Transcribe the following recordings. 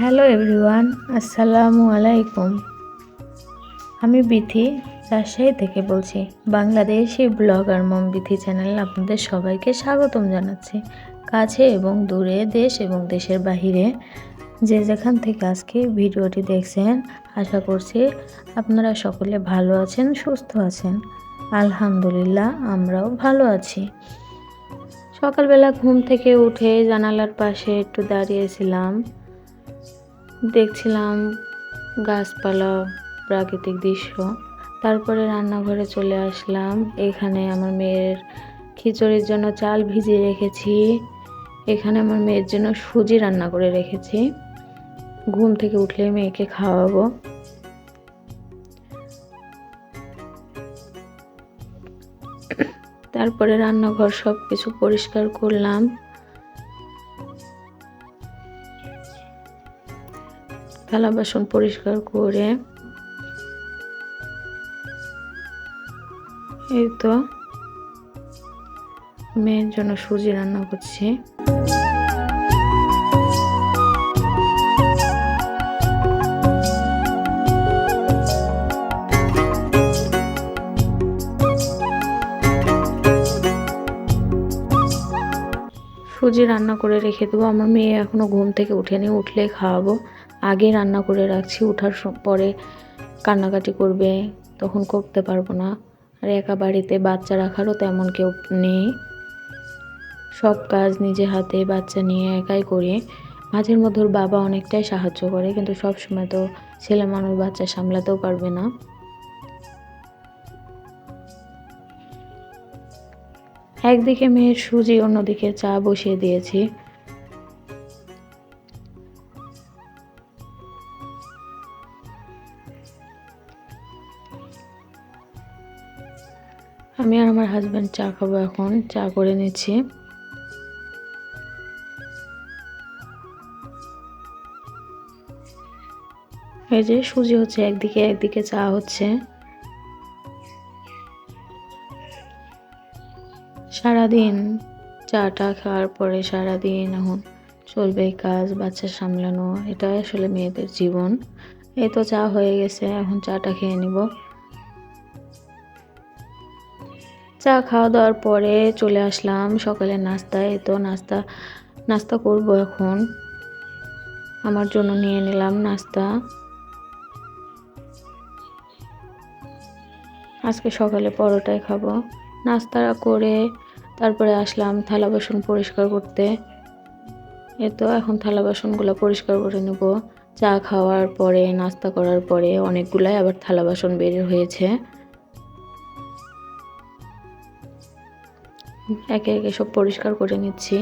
Hello everyone, আসসালামু আলাইকুম। আমি বিথি, রাজশাহী থেকে বলছি। বাংলাদেশি ব্লগার মম বিথি চ্যানেল আপনাদের সবাইকে স্বাগতম জানাচ্ছি। কাছে এবং দূরে, দেশ এবং দেশের বাহিরে যে যেখান থেকে আজকে ভিডিওটি দেখছেন, আশা করছি আপনারা সকলে ভালো আছেন, সুস্থ আছেন। আলহামদুলিল্লাহ, আমরাও ভালো আছি। সকালবেলা ঘুম থেকে উঠে জানালার পাশে একটু দাঁড়িয়েছিলাম। দেখছিলাম গাছপালা, প্রাকৃতিক দৃশ্য। তারপরে রান্নাঘরে চলে আসলাম। এখানে আমার মেয়ের খিচুড়ির জন্য চাল ভিজিয়ে রেখেছি। এখানে আমার মেয়ের জন্য সুজি রান্না করে রেখেছি। ঘুম থেকে উঠলে মেয়েকে খাওয়াবো। তারপরে রান্নাঘর সব কিছু পরিষ্কার করলাম। থালা বাসন পরিষ্কার করে। এই তো মেয়ের জন্য সুজি রান্না করছি। সুজি রান্না করে রেখে দেবো। আমার মেয়ে এখনও ঘুম থেকে উঠেনি উঠলে খাওয়াবো। আগে রান্না করে রাখছি ওঠার পরে কান্নাকাটি করবে, তখন করতে পারব না। আর একা বাড়িতে বাচ্চা রাখারও তেমন কেউ নেই। সব কাজ নিজে হাতে বাচ্চা নিয়ে একাই করি। মাঝের মধ্যে বাবা অনেকটাই সাহায্য করে, কিন্তু সব সময় তো ছেলে মানুষ বাচ্চা সামলাতেও পারবে না। একদিকে মেয়ের সুজি, অন্যদিকে চা বসিয়ে দিয়েছি। আমি আর আমার হাজব্যান্ড চা খাব এখন। চা করে নিচ্ছি। এই যে সুজি হচ্ছে একদিকে একদিকে চা হচ্ছে। সারাদিন চাটা খাওয়ার পরে সারাদিন এখন চলবে কাজ, বাচ্চা সামলানো, এটাই আসলে মেয়েদের জীবন। এই তো চা হয়ে গেছে, এখন চাটা খেয়ে নিব। চা খাওয়া দাওয়ার পরে চলে আসলাম সকালের নাস্তায়। তো নাস্তা নাস্তা করব এখন। আমার জন্য নিয়ে নিলাম নাস্তা। আজকে সকালে পরোটাই খাব। নাস্তা করে তারপরে আসলাম থালা বাসন পরিষ্কার করতে। এ তো এখন থালা বাসনগুলো পরিষ্কার করে নেব। চা খাওয়ার পরে, নাস্তা করার পরে অনেকগুলাই আবার থালা বাসন বের হয়েছে। একে একে সব পরিষ্কার করে নিচ্ছি।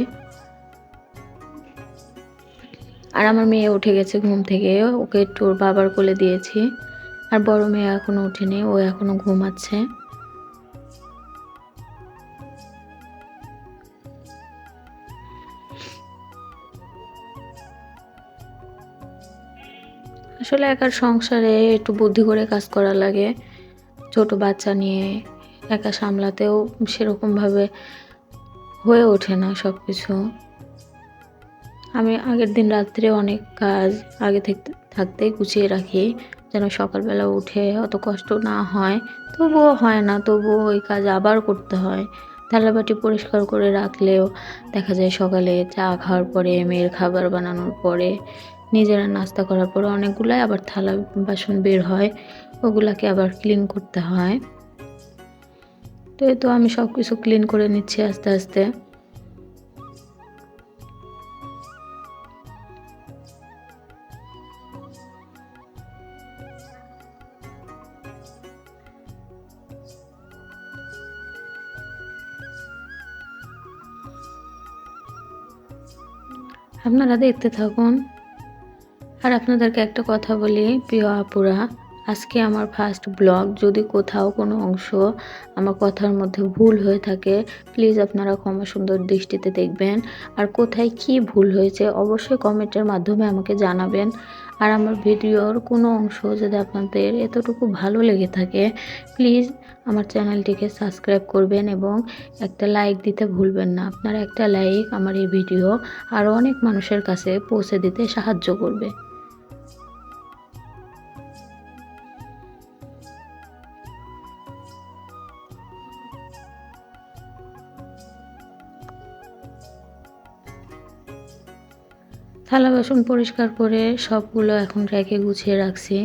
আর আমার মেয়ে উঠে গেছে ঘুম থেকে, ওকে একটু বাবার কোলে দিয়েছি। আর বড় মেয়ে এখনও উঠেনি, ও এখনও ঘুমাচ্ছে। আসলে একার সংসারে একটু বুদ্ধি করে কাজ করা লাগে। ছোট বাচ্চা নিয়ে একা সামলাতেও সেরকমভাবে হয়ে ওঠে না সব কিছু আমি আগের দিন রাত্রে অনেক কাজ আগে থেকে, থাকতেই গুছিয়ে রাখি, যেন সকালবেলা উঠে অত কষ্ট না হয়। তবুও হয় না, তবুও ওই কাজ আবার করতে হয়। থালাবাটি পরিষ্কার করে রাখলেও দেখা যায় সকালে চা খাওয়ার পরে, মেয়ের খাবার বানানোর পরে, নিজেরা নাস্তা করার পরে অনেকগুলাই আবার থালা বাসন বের হয়, ওগুলাকে আবার ক্লিন করতে হয়। তো এই তো আমি সব কিছু ক্লিন করে নিচ্ছি আস্তে আস্তে। আপনারা দেখতে থাকুন। আর আপনাদেরকে একটা কথা বলি, প্রিয় আপুরা। আজকে আমার ফার্স্ট ব্লগ যদি কোথাও কোনো অংশ আমার কথার মধ্যে ভুল হয়ে থাকে প্লিজ আপনারা ক্ষমা সুন্দর দৃষ্টিতে দেখবেন। আর কোথায় কি ভুল হয়েছে, অবশ্যই কমেন্টের মাধ্যমে আমাকে জানাবেন। আর আমার ভিডিওর কোনো অংশ যদি আপনাদের এতটুকু ভালো লেগে থাকে প্লিজ আমার চ্যানেলটিকে সাবস্ক্রাইব করবেন এবং একটা লাইক দিতে ভুলবেন না। আপনার একটা লাইক আমার এই ভিডিও আরও অনেক মানুষের কাছে পৌঁছে দিতে সাহায্য করবে। থালা বাসন পরিষ্কার করে সবগুলো এখন র্যাকে গুছিয়ে রাখছি।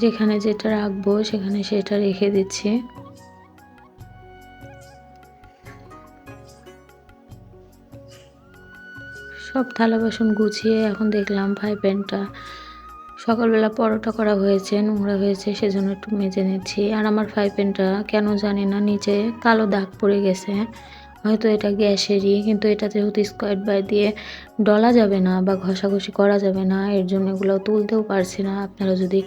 যেখানে যেটা রাখব সেখানে সেটা রেখে দিচ্ছি। সব থালা বাসন গুছিয়ে এখন দেখলাম ফ্রাই প্যানটা। সকালবেলা পরোটা করা হয়েছে, নোংরা হয়েছে, সেজন্য একটু মেজে নিচ্ছি। আর আমার ফ্রাই প্যানটা কেন জানি না, নিচে কালো দাগ পড়ে গেছে। হয়তো এটা গ্যাসেরই কিন্তু এটা যেহেতু স্কোয়ার বাই দিয়ে ডলা যাবে না বা ঘষাঘষি করা যাবে না, এর জন্য এগুলো তুলতেও পারছি না। আপনারা যদি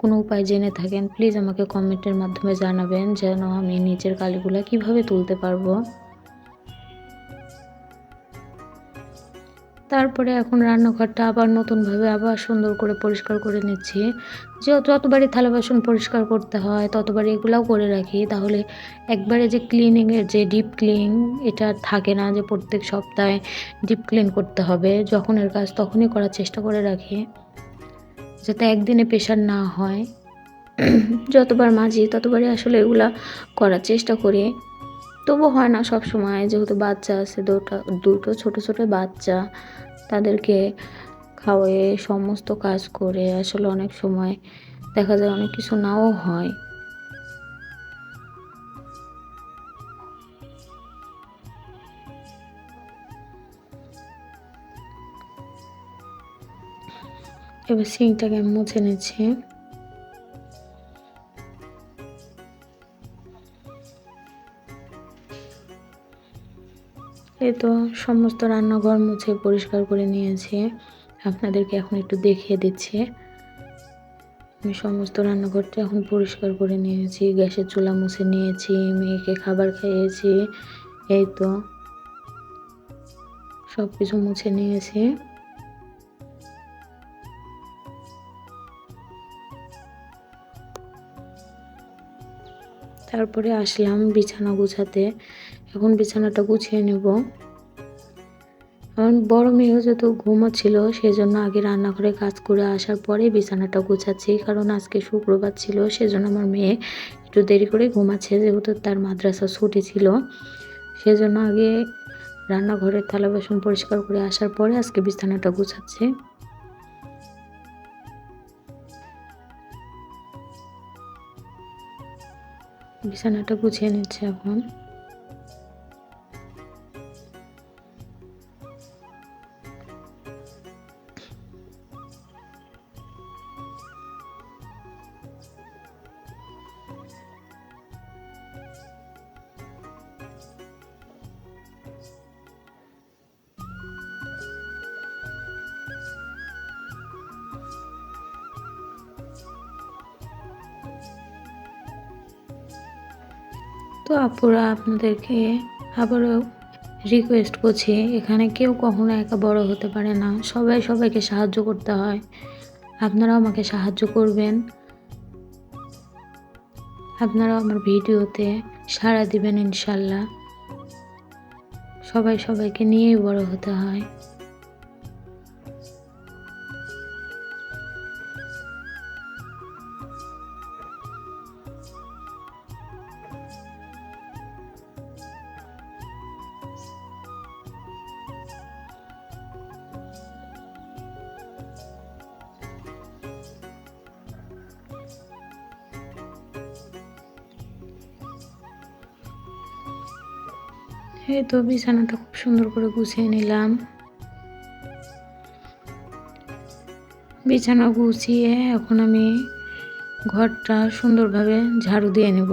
কোনো উপায় জেনে থাকেন প্লিজ আমাকে কমেন্টের মাধ্যমে জানাবেন যেন আমি নিচের কালিগুলো কীভাবে তুলতে পারব। তারপরে এখন রান্নাঘরটা আবার নতুনভাবে আবার সুন্দর করে পরিষ্কার করে নিচ্ছি। যে যতবারই থালা বাসন পরিষ্কার করতে হয় ততবারই এগুলাও করে রাখি। তাহলে একবারে যে ক্লিনিংয়ের যে ডিপ ক্লিন এটা থাকে না যে প্রত্যেক সপ্তাহে ডিপ ক্লিন করতে হবে। যখন এর কাজ তখনই করার চেষ্টা করে রাখি। যাতে একদিনে প্রেশার না হয়। যতবার মাঝি ততবারই আসলে এগুলা করার চেষ্টা করি। তবু হয় না সব সময় যেহেতু বাচ্চা আছে, দুটো দুটো ছোট ছোট বাচ্চা, তাদেরকে খাওয়ায়ে সমস্ত কাজ করে আসলে অনেক সময় দেখা যায় অনেক কিছু নাও হয়। এবার সিংটাকে আমি মুছে নিচ্ছি। এই তো সমস্ত রান্নাঘর মুছে পরিষ্কার করে নিয়েছে। আপনাদেরকে এখন একটু দেখিয়ে দিচ্ছে। আমি সমস্ত রান্নাঘরটা এখন পরিষ্কার করে নিয়েছি। গ্যাসের চুলা মুছে নিয়েছি, মেয়েকে খাবার খাইয়েছি, এই তো। সব কিছু মুছে নিয়েছি। তারপরে আসলাম বিছানা গুছাতে। এখন বিছানাটা গুছিয়ে নেব। আমার বড় মেয়েও যেহেতু ঘুমোচ্ছিল সেই জন্য আগে রান্নাঘরে কাজ করে আসার পরে বিছানাটা গুছাচ্ছি। কারণ আজকে শুক্রবার ছিল, সেজন্য আমার মেয়ে একটু দেরি করে ঘুমাচ্ছে, যেহেতু তার মাদ্রাসা ছুটি ছিল। সেজন্য আগে রান্নাঘরের থালা বাসন পরিষ্কার করে আসার পরে আজকে বিছানাটা গুছাচ্ছি। বিছানাটা গুছিয়ে নিচ্ছে এখন। তো আপুরা আপনাদেরকে আবারও রিকোয়েস্ট করছি, এখানে কেউ কখনো একা বড় হতে পারে না। সবাই সবাইকে সাহায্য করতে হয়। আপনারাও আমাকে সাহায্য করবেন। আপনারাও আমার ভিডিওতে সাড়া দিবেন ইনশাল্লাহ। সবাই সবাইকে নিয়েই বড় হতে হয়। এই তো বিছানাটা খুব সুন্দর করে গুছিয়ে নিলাম। বিছানা গুছিয়ে এখন আমি ঘরটা সুন্দরভাবে ঝাড়ু দিয়ে নেব।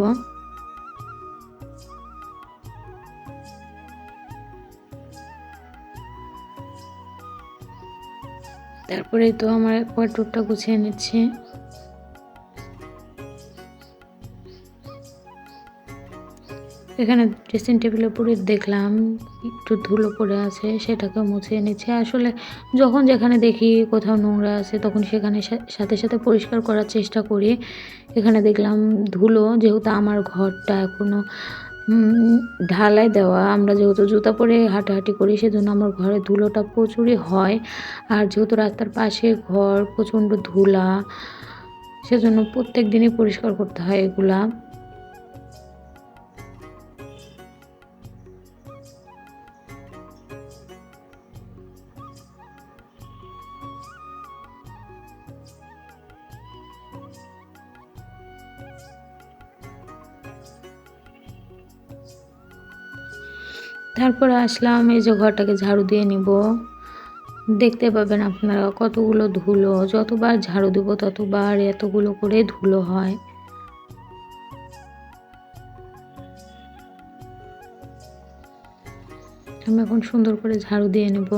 তারপরে তো আমার ওয়ার্ডরোবটা গুছিয়ে নিচ্ছে। এখানে ড্রেসিং টেবিলের উপরে দেখলাম, একটু ধুলো পড়ে আছে, সেটাকে মুছে নিচ্ছে। আসলে যখন যেখানে দেখি কোথাও নোংরা আছে, তখন সেখানে সাথে সাথে পরিষ্কার করার চেষ্টা করি। এখানে দেখলাম ধুলো, যেহেতু আমার ঘরটা এখনও ঢালাই দেওয়া, আমরা যেহেতু জুতা পরে হাঁটাহাঁটি করি, সেজন্য আমার ঘরে ধুলোটা প্রচুরই হয়। আর যেহেতু রাস্তার পাশে ঘর, প্রচণ্ড ধুলা, সেজন্য প্রত্যেক দিনই পরিষ্কার করতে হয় এগুলা। তারপরে আসলাম, এই যে ঘরটাকে ঝাড়ু দিয়ে নিব। দেখতে পাবেন আপনারা কতগুলো ধুলো, যতবার ঝাড়ু দেবো ততবার এতগুলো করে ধুলো হয়। আমি এখন সুন্দর করে ঝাড়ু দিয়ে নেব।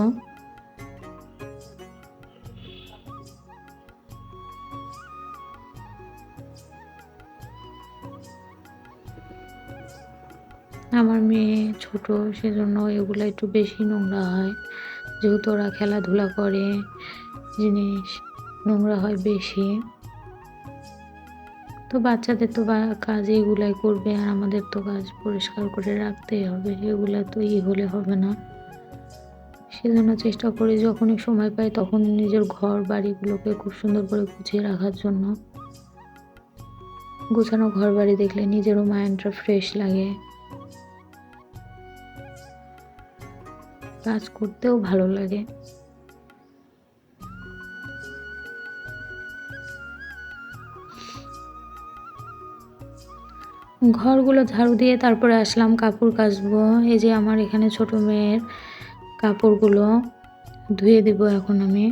ছোট, সেজন্য এগুলো একটু বেশি নোংরা হয়। যেহেতু ওরা খেলাধুলা করে, জিনিস নোংরা হয় বেশি। তো বাচ্চাদের তো বা- কাজ এগুলাই করবে, আর আমাদের তো কাজ পরিষ্কার করে রাখতেই হবে, এগুলো তো ই হলে হবে না। সেজন্য চেষ্টা করি যখনই সময় পাই তখন নিজের ঘর বাড়িগুলোকে খুব সুন্দর করে গুছিয়ে রাখার জন্য। গোছানো ঘর বাড়ি দেখলে নিজেরও মাইন্ডটা ফ্রেশ লাগে। কাজ করতেও ভালো লাগে। ঘরগুলো ঝাড়ু দিয়ে তারপরে আসলাম কাপড় কাচবো। এই যে আমার এখানে ছোট মেয়ের কাপড়গুলো ধুয়ে দেবো এখন আমি।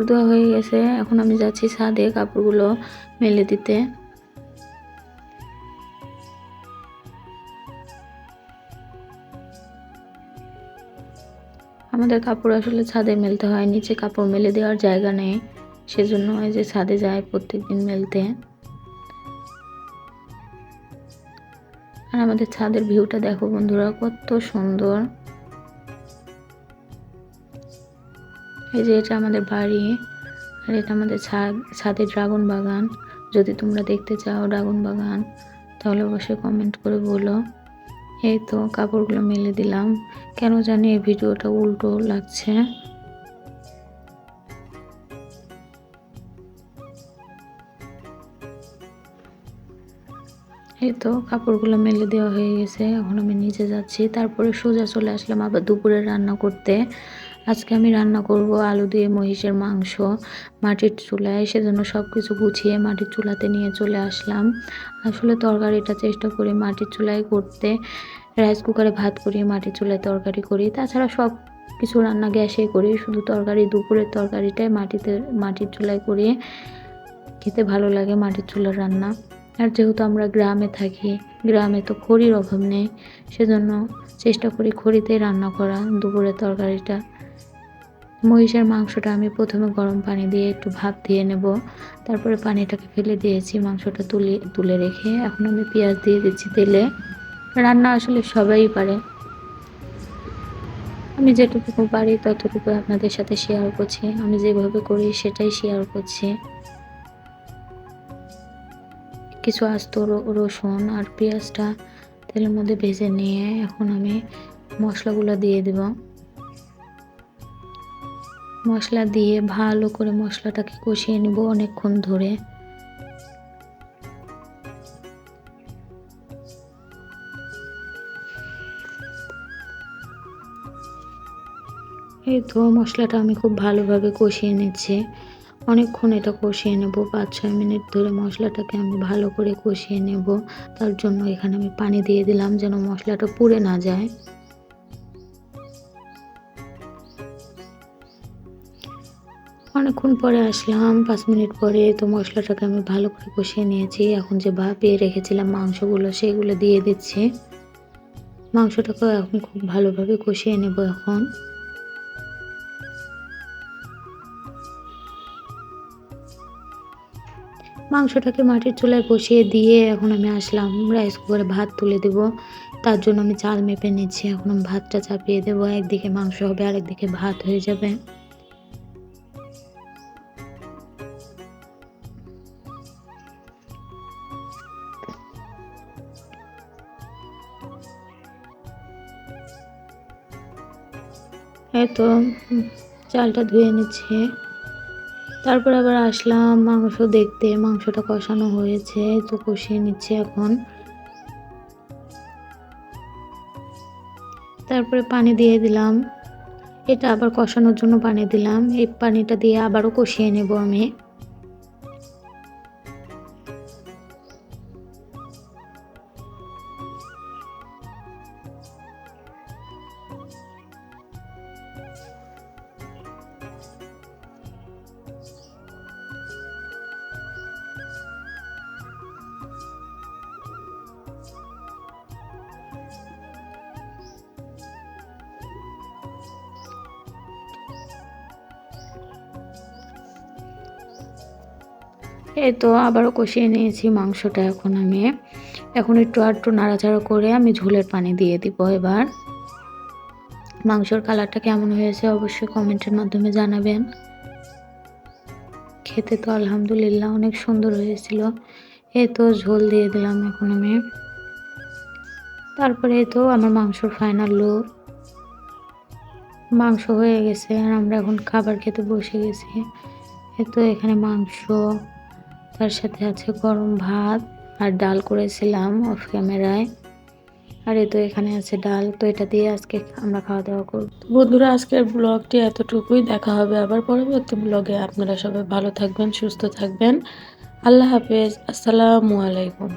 কাপড় ধোয়া হয়ে গেছে। এখন আমি যাচ্ছি ছাদে কাপড়গুলো মেলে দিতে। আমাদের কাপড় আসলে ছাদে মেলতে হয়, নিচে কাপড় মেলে দেওয়ার জায়গা নেই। সেজন্য এই যে ছাদে যায় প্রত্যেকদিন মেলতে। আর আমাদের ছাদের ভিউটা দেখো বন্ধুরা, কত সুন্দর। এই যে এটা আমাদের বাড়ি, আর এটা আমাদের ছাদ ছাদে ড্রাগন বাগান। যদি তোমরা দেখতে চাও ড্রাগন বাগান, তাহলে অবশ্যই কমেন্ট করে বলো। এই তো কাপড়গুলো মেলে দিলাম। কেন জানি এই ভিডিওটা উল্টো লাগছে। এই তো কাপড়গুলো মেলে দেওয়া হয়ে গেছে, এখন আমি নিচে যাচ্ছি। তারপরে সোজা চলে আসলাম আবার দুপুরে রান্না করতে। আজকে আমি রান্না করব আলু দিয়ে মহিষের মাংস। মাটির চুলায় সেজন্য সব কিছু গুছিয়ে মাটির চুলাতে নিয়ে চলে আসলাম। আসলে তরকারিটা চেষ্টা করি মাটির চুলায় করতে। রাইস কুকারে ভাত করি, মাটির চুলায় তরকারি করি। তাছাড়া সব কিছু রান্না গ্যাসে করি। শুধু তরকারি, দুপুরের তরকারিটাই মাটিতে, মাটির চুলায় করি। খেতে ভালো লাগে মাটির চুলার রান্না। আর যেহেতু আমরা গ্রামে থাকি, গ্রামে তো খড়ির অভাব নেই, সেজন্য চেষ্টা করি খড়িতেই রান্না করা, দুপুরের তরকারিটা। মহিষের মাংসটা আমি প্রথমে গরম পানি দিয়ে একটু ভাপ দিয়ে নেব। তারপরে পানিটাকে ফেলে দিয়েছি, মাংসটা তুলে তুলে রেখে। এখন আমি পেঁয়াজ দিয়ে দিচ্ছি তেলে। রান্না আসলে সবাই পারে। আমি যেটুকু পারি ততটুকু আপনাদের সাথে শেয়ার করছি। আমি যেভাবে করি সেটাই শেয়ার করছি। কিছু আস্ত রসুন আর পেঁয়াজটা তেলের মধ্যে ভেজে নিয়ে এখন আমি মশলাগুলো দিয়ে দেব। মশলা দিয়ে ভালো করে মশলাটাকে কষিয়ে নিব অনেকক্ষণ ধরে। এই তো মশলাটা আমি খুব ভালোভাবে কষিয়ে নিচ্ছি। অনেকক্ষণ এটা কষিয়ে নেব পাঁচ ছয় মিনিট ধরে মশলাটাকে আমি ভালো করে কষিয়ে নেব। তার জন্য এখানে আমি পানি দিয়ে দিলাম যেন মশলাটা পুড়ে না যায়। অনেকক্ষণ পরে আসলাম। পাঁচ মিনিট পরে তো মশলাটাকে আমি ভালো করে কষিয়ে নিয়েছি। এখন যে ভাপিয়ে রেখেছিলাম মাংসগুলো, সেগুলো দিয়ে দিচ্ছি। মাংসটাকে এখন খুব ভালোভাবে কষিয়ে নেব এখন। মাংসটাকে মাটির চুলায় বসিয়ে দিয়ে এখন আমি আসলাম। রাইস কুকারে ভাত তুলে দেব। তার জন্য আমি চাল মেপে নিচ্ছি। এখন ভাতটা চাপিয়ে দেবো। একদিকে মাংস হবে আর একদিকে ভাত হয়ে যাবে। তো চালটা ধুয়ে নিচ্ছে। তারপর আবার আসলাম মাংস দেখতে, মাংসটা কষানো হয়েছে, তো কষিয়ে নিচ্ছে এখন। তারপরে পানি দিয়ে দিলাম। এটা আবার কষানোর জন্য পানি দিলাম। এই পানিটা দিয়ে আবারও কষিয়ে নেব আমি। এই তো আবারও কষিয়ে নিয়েছি মাংসটা এখন আমি। এখন একটু আটটু নাড়াচাড়া করে আমি ঝোলের পানি দিয়ে দিব এবার। মাংসর কালারটা কেমন হয়েছে অবশ্যই কমেন্টের মাধ্যমে জানাবেন। খেতে তো আলহামদুলিল্লাহ অনেক সুন্দর হয়েছিল। এই তো ঝোল দিয়ে দিলাম এখন আমি। তারপরে তো আমার মাংসর ফাইনাল লুক মাংস হয়ে গেছে আর আমরা এখন খাবার খেতে বসে গেছি। তো এখানে মাংস তার সাথে আছে গরম ভাত আর ডাল করেছিলাম অফ ক্যামেরায় আর এ তো এখানে আছে ডাল, তো এটা দিয়ে আজকে আমরা খাওয়া দাওয়া করব। বন্ধুরা, আজকের ব্লগটি এতটুকুই। দেখা হবে আবার পরবর্তী ব্লগে আপনারা সবাই ভালো থাকবেন, সুস্থ থাকবেন। আল্লাহ হাফেজ। আসসালামু আলাইকুম।